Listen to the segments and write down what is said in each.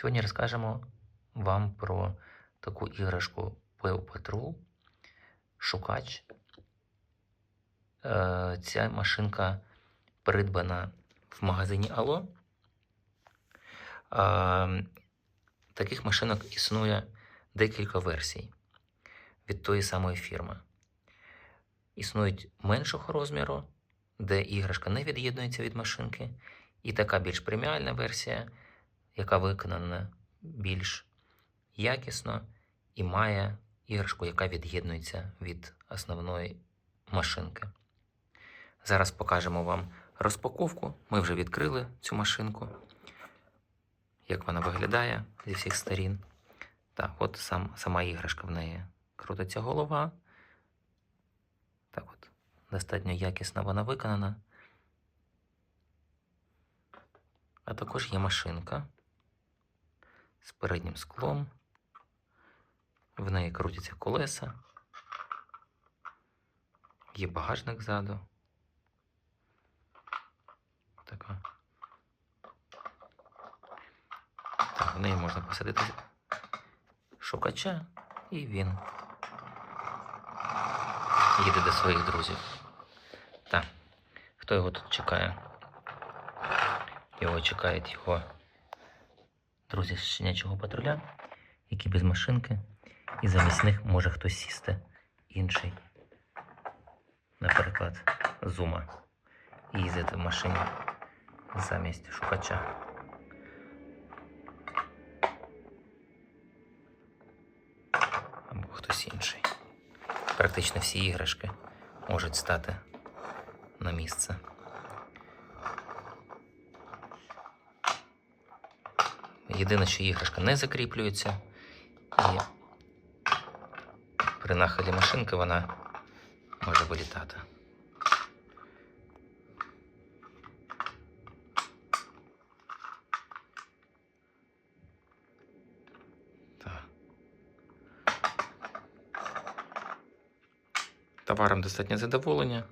Сьогодні розкажемо вам про таку іграшку Paw Patrol Шукач. Е, Ця машинка придбана в магазині Ало. Е, Таких машинок існує декілька версій від тої самої фірми. Існують меншого розміру, де іграшка не від'єднується від машинки, і така більш преміальна версія, яка виконана більш якісно і має іграшку, яка від'єднується від основної машинки. Зараз покажемо вам розпаковку. Ми вже відкрили цю машинку, як вона виглядає зі всіх сторін. Так, от сам, сама іграшка в неї крутиться голова. Так от, достатньо якісно вона виконана. А також є машинка з переднім склом. В неї крутяться колеса. Є багажник ззаду. Така. Так, в неї можна посадити шукача, і він їде до своїх друзів. Так, хто його тут чекає? Його чекають його друзі з щенячого патруля, які без машинки, і замість них може хтось сісти інший, наприклад, зума, і їздити в машині замість шукача. Або хтось інший. Практично всі іграшки можуть стати на місце. Єдине, що іграшка не закріплюється, і при нахилі машинки вона може вилітати. Товаром достатньо задоволення.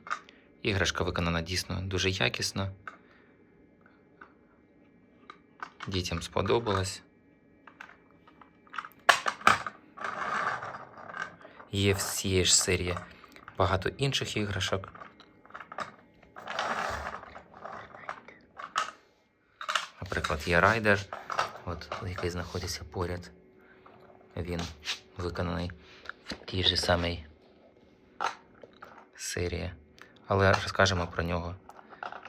Іграшка виконана дійсно дуже якісно. Дітям сподобалось. Є в цієї ж серії багато інших іграшок. Наприклад, є райдер, от, який знаходиться поряд. Він виконаний в тій же самій серії. Але розкажемо про нього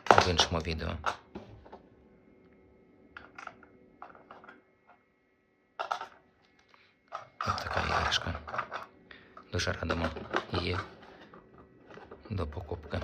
в іншому відео. Ось. Дуже радимо її до покупки.